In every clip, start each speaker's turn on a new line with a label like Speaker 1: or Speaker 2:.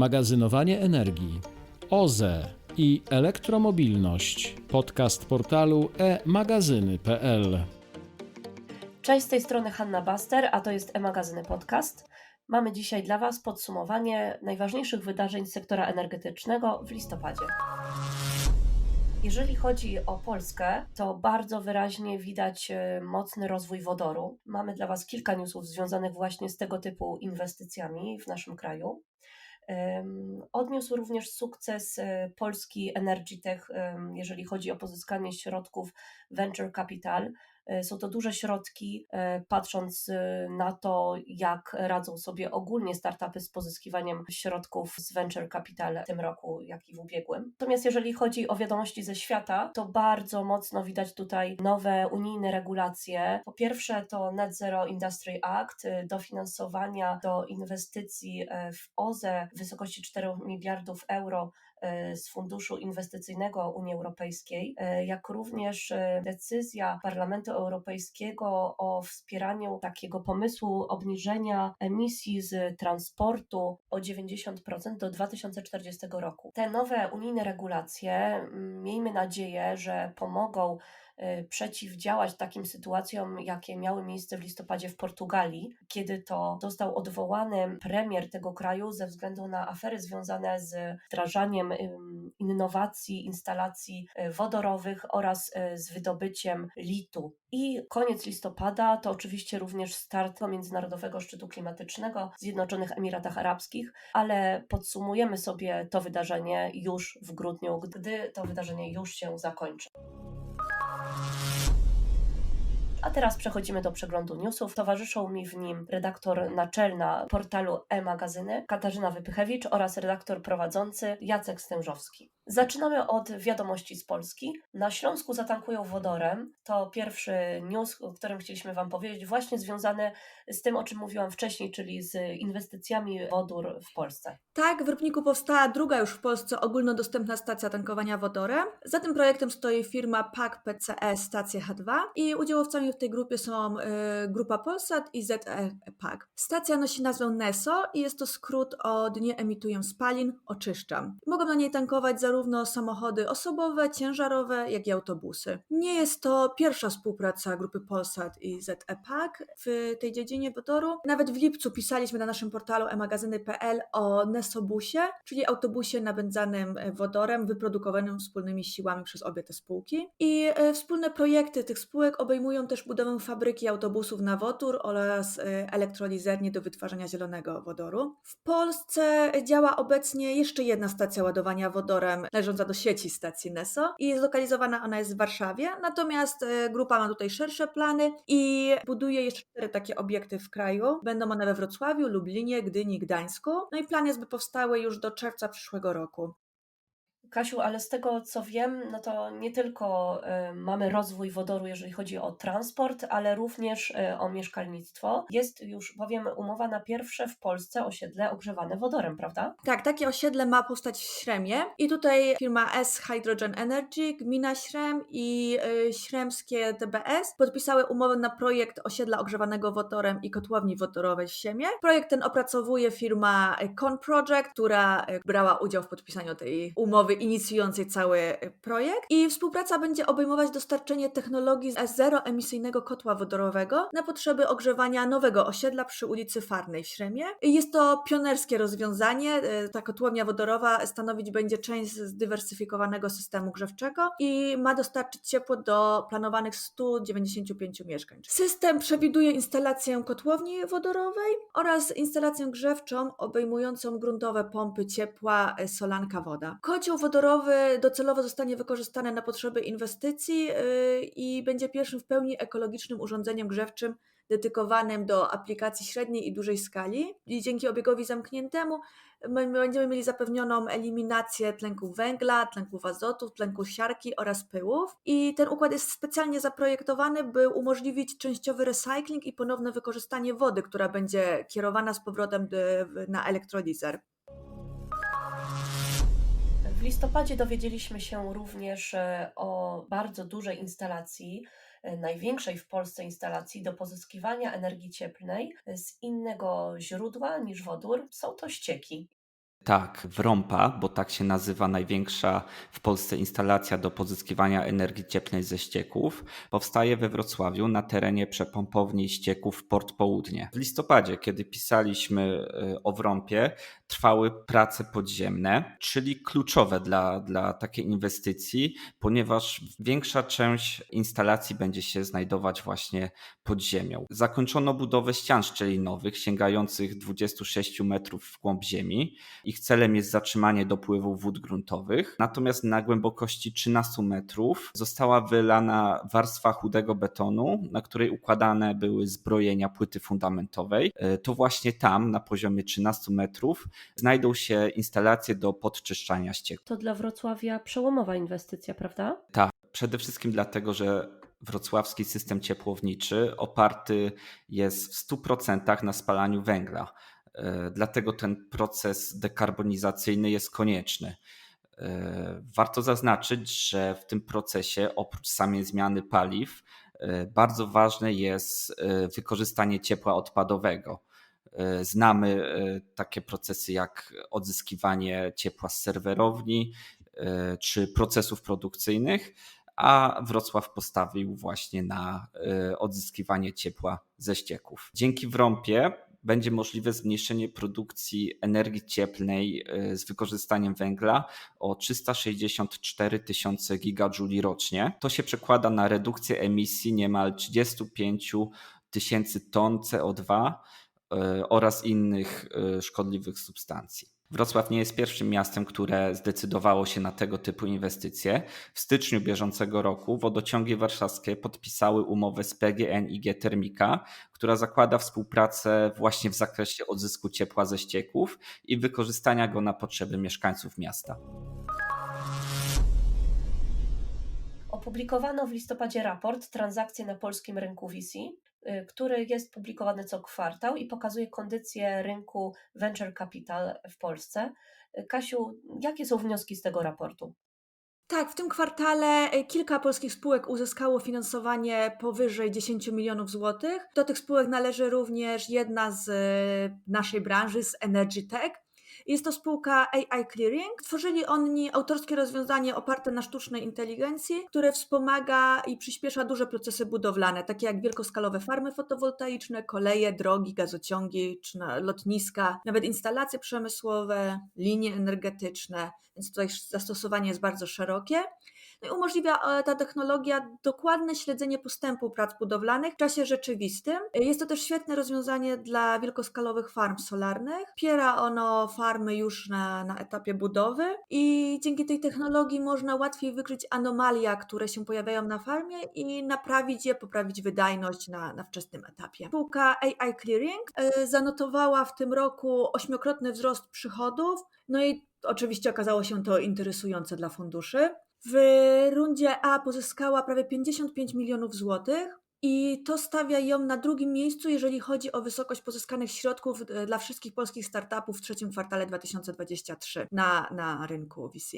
Speaker 1: magazynowanie energii, OZE i elektromobilność. Podcast portalu e-magazyny.pl.
Speaker 2: Cześć, z tej strony Hanna Baster, a to jest e-magazyny podcast. Mamy dzisiaj dla Was podsumowanie najważniejszych wydarzeń sektora energetycznego w listopadzie. Jeżeli chodzi o Polskę, to bardzo wyraźnie widać e, mocny rozwój wodoru. Mamy dla Was kilka newsów związanych właśnie z tego typu inwestycjami w naszym kraju. Odniósł również sukces e, polski Energy Tech, jeżeli chodzi o pozyskanie środków Venture Capital. E, Są to duże środki, e, patrząc e, na to, jak radzą sobie ogólnie startupy z pozyskiwaniem środków z Venture Capital w tym roku, jak i w ubiegłym. Natomiast jeżeli chodzi o wiadomości ze świata, to bardzo mocno widać tutaj nowe unijne regulacje. Po pierwsze to Net Zero Industry Act, dofinansowania do inwestycji w OZE w wysokości 4 miliardów euro z Funduszu Inwestycyjnego Unii Europejskiej, e, jak również e, decyzja Parlamentu Europejskiego o wspieraniu takiego pomysłu obniżenia emisji z transportu o 90% do 2040 roku. Te nowe unijne regulacje, mm, miejmy nadzieję, że pomogą e, przeciwdziałać takim sytuacjom, jakie miały miejsce w listopadzie w Portugalii, kiedy to został odwołany premier tego kraju ze względu na afery związane z wdrażaniem innowacji, instalacji e, wodorowych oraz e, z wydobyciem litu. I koniec listopada to oczywiście również start Międzynarodowego Szczytu Klimatycznego w Zjednoczonych Emiratach Arabskich, ale podsumujemy sobie to wydarzenie już w grudniu, gdy to wydarzenie już się zakończy. A teraz przechodzimy do przeglądu newsów. Towarzyszą mi w nim redaktor naczelna portalu e-magazyny Katarzyna Wypychewicz oraz redaktor prowadzący Jacek Stężowski. Zaczynamy od wiadomości z Polski. Na Śląsku zatankują wodorem. To pierwszy news, o którym chcieliśmy Wam powiedzieć, właśnie związany z tym, o czym mówiłam wcześniej, czyli z inwestycjami wodór w Polsce.
Speaker 3: Tak, w Rybniku powstała druga już w Polsce ogólnodostępna stacja tankowania wodorem. Za tym projektem stoi firma PAK PCE Stacje H2 i udziałowcami w tej grupie są y, Grupa Polsat i ZE PAK. Stacja nosi nazwę NESO i jest to skrót od Nie emituję spalin, oczyszczam. Mogą na niej tankować zarówno samochody osobowe, ciężarowe, jak i autobusy. Nie jest to pierwsza współpraca Grupy Polsat i ZE PAK w tej dziedzinie wodoru. Nawet w lipcu pisaliśmy na naszym portalu emagazyny.pl o Nesobusie, czyli autobusie napędzanym wodorem, wyprodukowanym wspólnymi siłami przez obie te spółki. I e, wspólne projekty tych spółek obejmują też budowę fabryki autobusów na wodór oraz e, elektrolizerni do wytwarzania zielonego wodoru. W Polsce działa obecnie jeszcze jedna stacja ładowania wodorem należąca do sieci stacji NESO i zlokalizowana ona jest w Warszawie, natomiast e, grupa ma tutaj szersze plany i buduje jeszcze cztery takie obiekty w kraju. Będą one we Wrocławiu, Lublinie, Gdyni, Gdańsku. No i plan jest, by powstały już do czerwca przyszłego roku.
Speaker 2: Kasiu, ale z tego co wiem, no to nie tylko y, mamy rozwój wodoru, jeżeli chodzi o transport, ale również y, o mieszkalnictwo. Jest już bowiem umowa na pierwsze w Polsce osiedle ogrzewane wodorem, prawda?
Speaker 3: Tak, takie osiedle ma powstać w Śremie i tutaj firma S Hydrogen Energy, gmina Śrem i y, śremskie TBS podpisały umowę na projekt osiedla ogrzewanego wodorem i kotłowni wodorowej w Siemie. Projekt ten opracowuje firma Con Project, która brała udział w podpisaniu tej umowy inicjującej cały y, projekt i współpraca będzie obejmować dostarczenie technologii zeroemisyjnego kotła wodorowego na potrzeby ogrzewania nowego osiedla przy ulicy Farnej w Śremie. Jest to pionerskie rozwiązanie. Y, Ta kotłownia wodorowa stanowić będzie część zdywersyfikowanego systemu grzewczego i ma dostarczyć ciepło do planowanych 195 mieszkań. System przewiduje instalację kotłowni wodorowej oraz instalację grzewczą obejmującą gruntowe pompy ciepła y, solanka woda. Kocioł wodorowy docelowo zostanie wykorzystany na potrzeby inwestycji yy, i będzie pierwszym w pełni ekologicznym urządzeniem grzewczym dedykowanym do aplikacji średniej i dużej skali. I dzięki obiegowi zamkniętemu my my będziemy mieli zapewnioną eliminację tlenku węgla, tlenków azotu, tlenku siarki oraz pyłów. I ten układ jest specjalnie zaprojektowany, by umożliwić częściowy recykling i ponowne wykorzystanie wody, która będzie kierowana z powrotem do, na elektrolizer.
Speaker 2: W listopadzie dowiedzieliśmy się również e, o bardzo dużej instalacji, e, największej w Polsce instalacji do pozyskiwania energii cieplnej z innego źródła niż wodór. Są to ścieki.
Speaker 4: Tak, Wrompa, bo tak się nazywa największa w Polsce instalacja do pozyskiwania energii cieplnej ze ścieków, powstaje we Wrocławiu na terenie przepompowni ścieków Port Południe. W listopadzie, kiedy pisaliśmy o Wrompie, trwały prace podziemne, czyli kluczowe dla, dla takiej inwestycji, ponieważ większa część instalacji będzie się znajdować właśnie pod ziemią. Zakończono budowę ścian szczelinowych sięgających 26 metrów w głąb ziemi. Ich celem jest zatrzymanie dopływu wód gruntowych. Natomiast na głębokości 13 metrów została wylana warstwa chudego betonu, na której układane były zbrojenia płyty fundamentowej. E, To właśnie tam, na poziomie 13 metrów, znajdą się instalacje do podczyszczania ścieków.
Speaker 2: To dla Wrocławia przełomowa inwestycja, prawda?
Speaker 4: Tak, przede wszystkim dlatego, że wrocławski system ciepłowniczy oparty jest w 100% na spalaniu węgla. E, Dlatego ten proces dekarbonizacyjny jest konieczny. E, Warto zaznaczyć, że w tym procesie oprócz samej zmiany paliw e, bardzo ważne jest wykorzystanie ciepła odpadowego. E, Znamy e, takie procesy jak odzyskiwanie ciepła z serwerowni e, czy procesów produkcyjnych, a Wrocław postawił właśnie na odzyskiwanie ciepła ze ścieków. Dzięki Wrąpie będzie możliwe zmniejszenie produkcji energii cieplnej z wykorzystaniem węgla o 364 tysiące gigajuli rocznie. To się przekłada na redukcję emisji niemal 35 tysięcy ton CO2 e, oraz innych e, szkodliwych substancji. Wrocław nie jest pierwszym miastem, które zdecydowało się na tego typu inwestycje. W styczniu bieżącego roku wodociągi warszawskie podpisały umowę z PGNiG Termika, która zakłada współpracę właśnie w zakresie odzysku ciepła ze ścieków i wykorzystania go na potrzeby mieszkańców miasta.
Speaker 2: Opublikowano w listopadzie raport Transakcje na polskim rynku y, który jest publikowany co kwartał i pokazuje kondycję rynku venture capital w Polsce. Y, Kasiu, jakie są wnioski z tego raportu?
Speaker 3: Tak, w tym kwartale e, kilka polskich spółek uzyskało finansowanie powyżej 10 milionów złotych. Do tych spółek należy również jedna z naszej branży, z Energy Tech. Jest to spółka AI Clearing. Tworzyli oni autorskie rozwiązanie oparte na sztucznej inteligencji, które wspomaga i przyspiesza duże procesy budowlane, takie jak wielkoskalowe farmy fotowoltaiczne, koleje, drogi, gazociągi, czy lotniska, nawet instalacje przemysłowe, linie energetyczne, więc tutaj zastosowanie jest bardzo szerokie. No i umożliwia e, ta technologia dokładne śledzenie postępu prac budowlanych w czasie rzeczywistym. Jest to też świetne rozwiązanie dla wielkoskalowych farm solarnych. Wspiera ono farmy już na, na etapie budowy i dzięki tej technologii można łatwiej wykryć anomalia, które się pojawiają na farmie i naprawić je, poprawić wydajność na, na wczesnym etapie. Spółka AI Clearing e, zanotowała w tym roku ośmiokrotny wzrost przychodów, no i oczywiście okazało się to interesujące dla funduszy. W rundzie A pozyskała prawie 55 milionów złotych i to stawia ją na drugim miejscu, jeżeli chodzi o wysokość pozyskanych środków e, dla wszystkich polskich startupów w trzecim kwartale 2023 na, na rynku VC.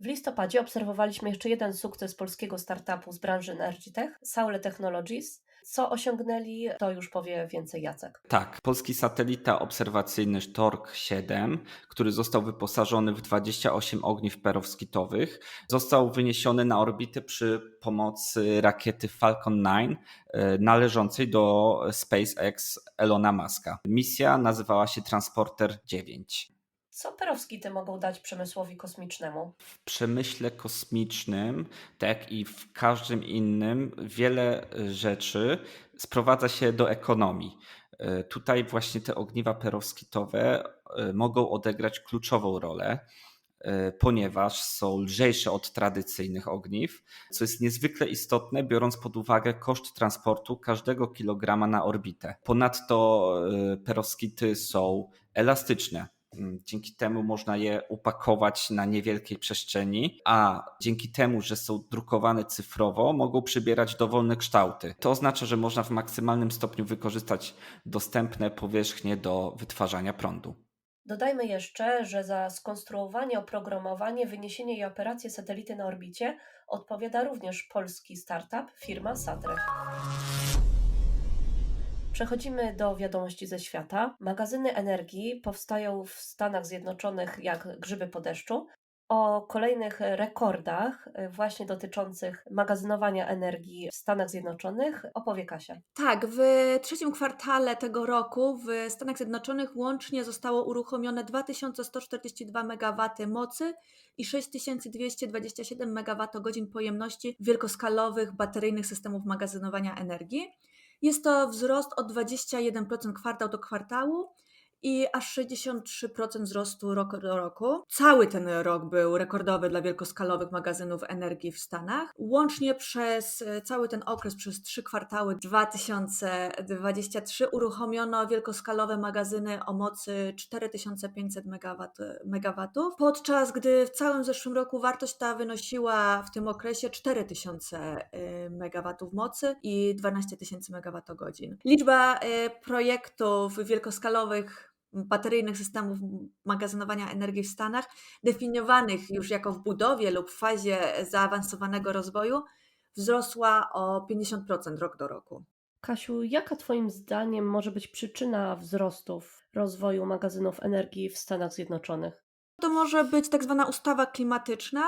Speaker 2: W listopadzie obserwowaliśmy jeszcze jeden sukces polskiego startupu z branży Energy Tech, Saule Technologies. Co osiągnęli, to już powie więcej Jacek.
Speaker 4: Tak, polski satelita obserwacyjny Stork 7, który został wyposażony w 28 ogniw perowskitowych, został wyniesiony na orbitę przy pomocy rakiety Falcon 9 e, należącej do SpaceX Elona Muska. Misja nazywała się Transporter 9.
Speaker 2: Co perowskity mogą dać przemysłowi kosmicznemu?
Speaker 4: W przemyśle kosmicznym, tak i w każdym innym, wiele rzeczy sprowadza się do ekonomii. E, Tutaj właśnie te ogniwa perowskitowe e, mogą odegrać kluczową rolę, e, ponieważ są lżejsze od tradycyjnych ogniw, co jest niezwykle istotne, biorąc pod uwagę koszt transportu każdego kilograma na orbitę. Ponadto e, perowskity są elastyczne. Mm, Dzięki temu można je upakować na niewielkiej przestrzeni, a dzięki temu, że są drukowane cyfrowo, mogą przybierać dowolne kształty. To oznacza, że można w maksymalnym stopniu wykorzystać dostępne powierzchnie do wytwarzania prądu.
Speaker 2: Dodajmy jeszcze, że za skonstruowanie, oprogramowanie, wyniesienie i operację satelity na orbicie odpowiada również polski startup firma Satref. Przechodzimy do wiadomości ze świata. Magazyny energii powstają w Stanach Zjednoczonych jak grzyby po deszczu. O kolejnych rekordach, y, właśnie dotyczących magazynowania energii w Stanach Zjednoczonych, opowie Kasia.
Speaker 3: Tak, w trzecim kwartale tego roku w Stanach Zjednoczonych łącznie zostało uruchomione 2142 MW mocy i 6227 MWh pojemności wielkoskalowych bateryjnych systemów magazynowania energii. Jest to wzrost o 21% kwartał do kwartału i aż 63% wzrostu rok do roku. Cały ten rok był rekordowy dla wielkoskalowych magazynów energii w Stanach. Łącznie przez e, cały ten okres, przez trzy kwartały 2023 uruchomiono wielkoskalowe magazyny o mocy 4500 MW, podczas gdy w całym zeszłym roku wartość ta wynosiła w tym okresie 4000 MW mocy i 12 tysięcy MWh. Liczba e, projektów wielkoskalowych bateryjnych systemów magazynowania energii w Stanach, definiowanych już jako w budowie lub w fazie zaawansowanego rozwoju, wzrosła o 50% rok do roku.
Speaker 2: Kasiu, jaka Twoim zdaniem może być przyczyna wzrostów rozwoju magazynów energii w Stanach Zjednoczonych?
Speaker 3: To może być tak zwana ustawa klimatyczna,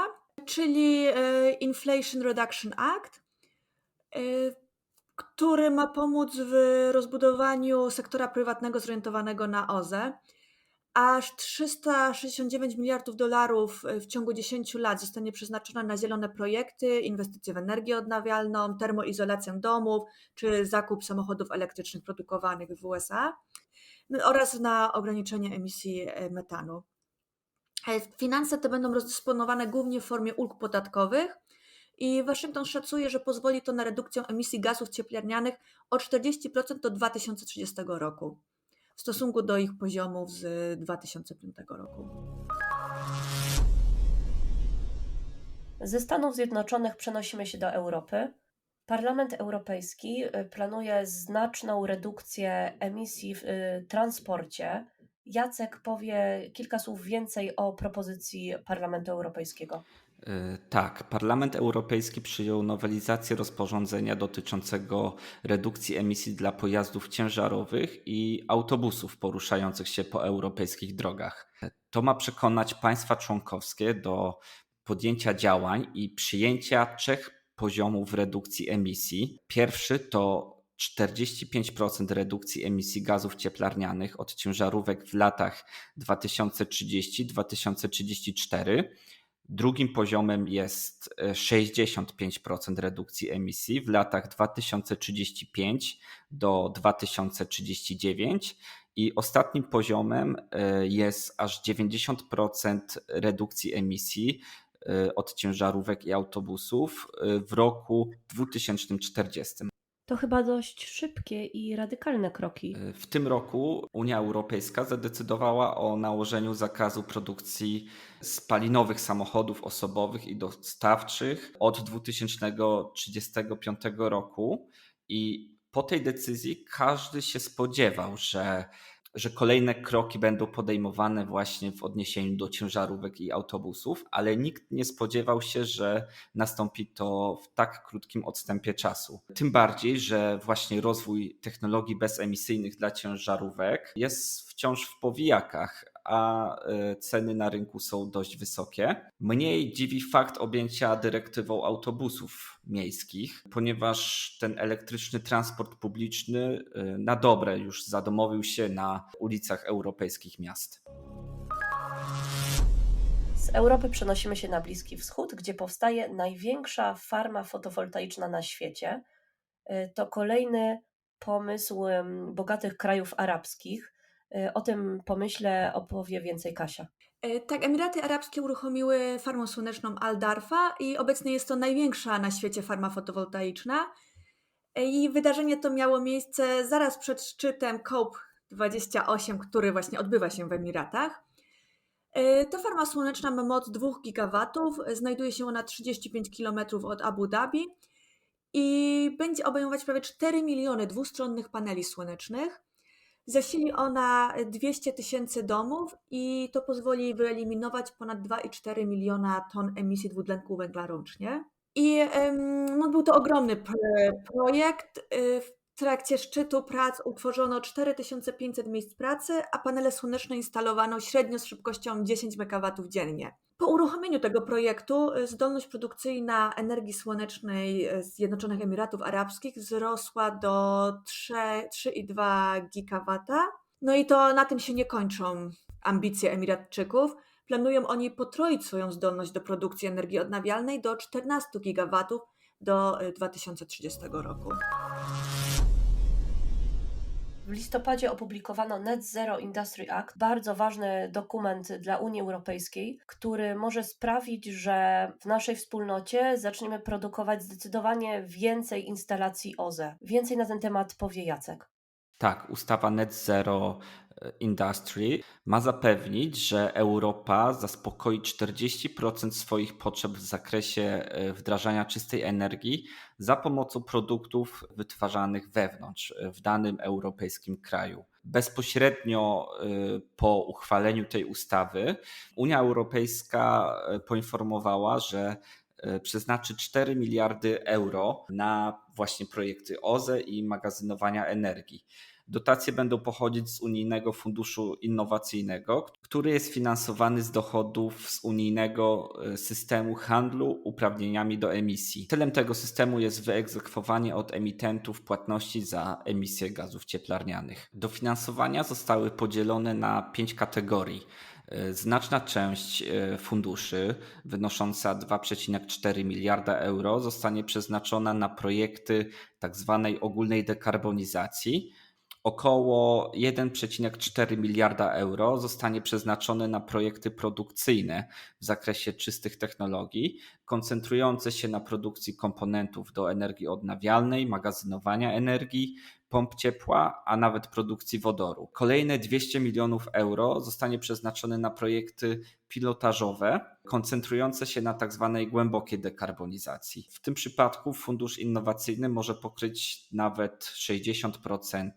Speaker 3: czyli e, Inflation Reduction Act, e, który ma pomóc w rozbudowaniu sektora prywatnego zorientowanego na OZE. Aż 369 miliardów dolarów w ciągu 10 lat zostanie przeznaczone na zielone projekty, inwestycje w energię odnawialną, termoizolację domów czy zakup samochodów elektrycznych produkowanych w USA no oraz na ograniczenie emisji e, metanu. E, Finanse te będą rozdysponowane głównie w formie ulg podatkowych i Waszyngton szacuje, że pozwoli to na redukcję emisji gazów cieplarnianych o 40% do 2030 roku w stosunku do ich poziomów z 2005 roku.
Speaker 2: Ze Stanów Zjednoczonych przenosimy się do Europy. Parlament Europejski y, planuje znaczną redukcję emisji w y, transporcie. Jacek powie kilka słów więcej o propozycji Parlamentu Europejskiego.
Speaker 4: E, Tak, Parlament Europejski przyjął nowelizację rozporządzenia dotyczącego redukcji emisji dla pojazdów ciężarowych i autobusów poruszających się po europejskich drogach. To ma przekonać państwa członkowskie do podjęcia działań i przyjęcia trzech poziomów redukcji emisji. Pierwszy to 45% redukcji emisji gazów cieplarnianych od ciężarówek w latach 2030-2034. Drugim poziomem jest e, 65% redukcji emisji w latach 2035 do 2039 i ostatnim poziomem e, jest aż 90% redukcji emisji e, od ciężarówek i autobusów e, w roku 2040.
Speaker 2: To chyba dość szybkie i radykalne kroki.
Speaker 4: W tym roku Unia Europejska zadecydowała o nałożeniu zakazu produkcji spalinowych samochodów osobowych i dostawczych od 2035 roku. I po tej decyzji każdy się spodziewał, że, że kolejne kroki będą podejmowane właśnie w odniesieniu do ciężarówek i autobusów, ale nikt nie spodziewał się, że nastąpi to w tak krótkim odstępie czasu. Tym bardziej, że właśnie rozwój technologii bezemisyjnych dla ciężarówek jest wciąż w powijakach, a e, ceny na rynku są dość wysokie. Mniej dziwi fakt objęcia dyrektywą autobusów miejskich, ponieważ ten elektryczny transport publiczny e, na dobre już zadomowił się na ulicach europejskich miast.
Speaker 2: Z Europy przenosimy się na Bliski Wschód, gdzie powstaje największa farma fotowoltaiczna na świecie. Y, To kolejny pomysł bogatych krajów arabskich. Y, O tym pomyśle opowie więcej Kasia.
Speaker 3: E, Tak, Emiraty Arabskie uruchomiły farmę słoneczną Al-Darfa i obecnie jest to największa na świecie farma fotowoltaiczna. E, I wydarzenie to miało miejsce zaraz przed szczytem COP28, który właśnie odbywa się w Emiratach. E, To farma słoneczna ma moc 2 gigawatów, e, znajduje się ona 35 km od Abu Dhabi i będzie obejmować prawie 4 miliony dwustronnych paneli słonecznych. Zasili ona 200 tysięcy domów i to pozwoli wyeliminować ponad 2,4 miliona ton emisji dwutlenku węgla rocznie. I no, był to ogromny pr- projekt. y, W trakcie szczytu prac utworzono 4500 miejsc pracy, a panele słoneczne instalowano średnio z szybkością 10 MW dziennie. Po uruchomieniu tego projektu y, zdolność produkcyjna energii słonecznej y, Zjednoczonych Emiratów Arabskich wzrosła do 3 3,2 GW. No i to na tym się nie kończą ambicje Emiratczyków. Planują oni potroić swoją zdolność do produkcji energii odnawialnej do 14 GW do y, 2030 roku.
Speaker 2: W listopadzie opublikowano Net Zero Industry Act, bardzo ważny dokument dla Unii Europejskiej, który może sprawić, że w naszej wspólnocie zaczniemy produkować zdecydowanie więcej instalacji OZE. Więcej na ten temat powie Jacek.
Speaker 4: Tak, ustawa Net Zero Industry ma zapewnić, że Europa zaspokoi 40% swoich potrzeb w zakresie e, wdrażania czystej energii za pomocą produktów wytwarzanych wewnątrz, e, w danym europejskim kraju. Bezpośrednio e, po uchwaleniu tej ustawy Unia Europejska poinformowała, że przeznaczy 4 miliardy euro na właśnie projekty OZE i magazynowania energii. Dotacje będą pochodzić z Unijnego Funduszu Innowacyjnego, który jest finansowany z dochodów z unijnego e, systemu handlu uprawnieniami do emisji. Celem tego systemu jest wyegzekwowanie od emitentów płatności za emisję gazów cieplarnianych. Dofinansowania zostały podzielone na pięć kategorii. E, Znaczna część e, funduszy, wynosząca 2,4 miliarda euro, zostanie przeznaczona na projekty tzw. ogólnej dekarbonizacji. Około 1,4 miliarda euro zostanie przeznaczone na projekty produkcyjne w zakresie czystych technologii, koncentrujące się na produkcji komponentów do energii odnawialnej, magazynowania energii, pomp ciepła, a nawet produkcji wodoru. Kolejne 200 milionów euro zostanie przeznaczone na projekty pilotażowe, koncentrujące się na tak zwanej głębokiej dekarbonizacji. W tym przypadku fundusz innowacyjny może pokryć nawet 60%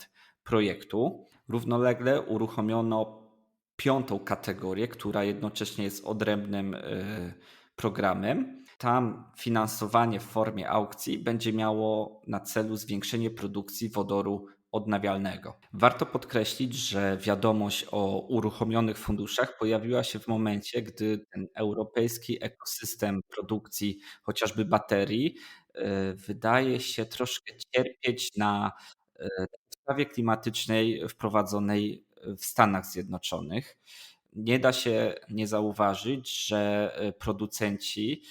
Speaker 4: projektu. Równolegle uruchomiono piątą kategorię, która jednocześnie jest odrębnym y, programem. Tam finansowanie w formie aukcji będzie miało na celu zwiększenie produkcji wodoru odnawialnego. Warto podkreślić, że wiadomość o uruchomionych funduszach pojawiła się w momencie, gdy ten europejski ekosystem produkcji chociażby baterii y, wydaje się troszkę cierpieć na y, ustawie klimatycznej wprowadzonej w Stanach Zjednoczonych. Nie da się nie zauważyć, że e, producenci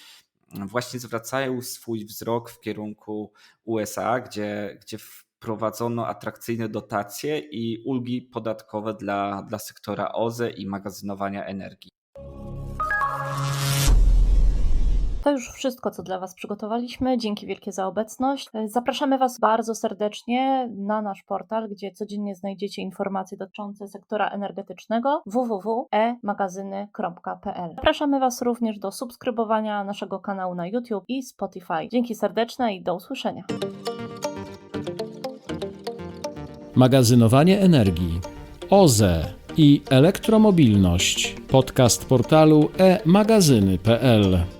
Speaker 4: właśnie zwracają swój wzrok w kierunku USA, gdzie, gdzie wprowadzono atrakcyjne dotacje i ulgi podatkowe dla, dla sektora OZE i magazynowania energii.
Speaker 5: To już wszystko, co dla Was przygotowaliśmy. Dzięki wielkie za obecność. Zapraszamy Was bardzo serdecznie na nasz portal, gdzie codziennie znajdziecie informacje dotyczące sektora energetycznego www.emagazyny.pl. Zapraszamy Was również do subskrybowania naszego kanału na YouTube i Spotify. Dzięki serdeczne i do usłyszenia.
Speaker 1: Magazynowanie energii, OZE i elektromobilność. Podcast portalu e-magazyny.pl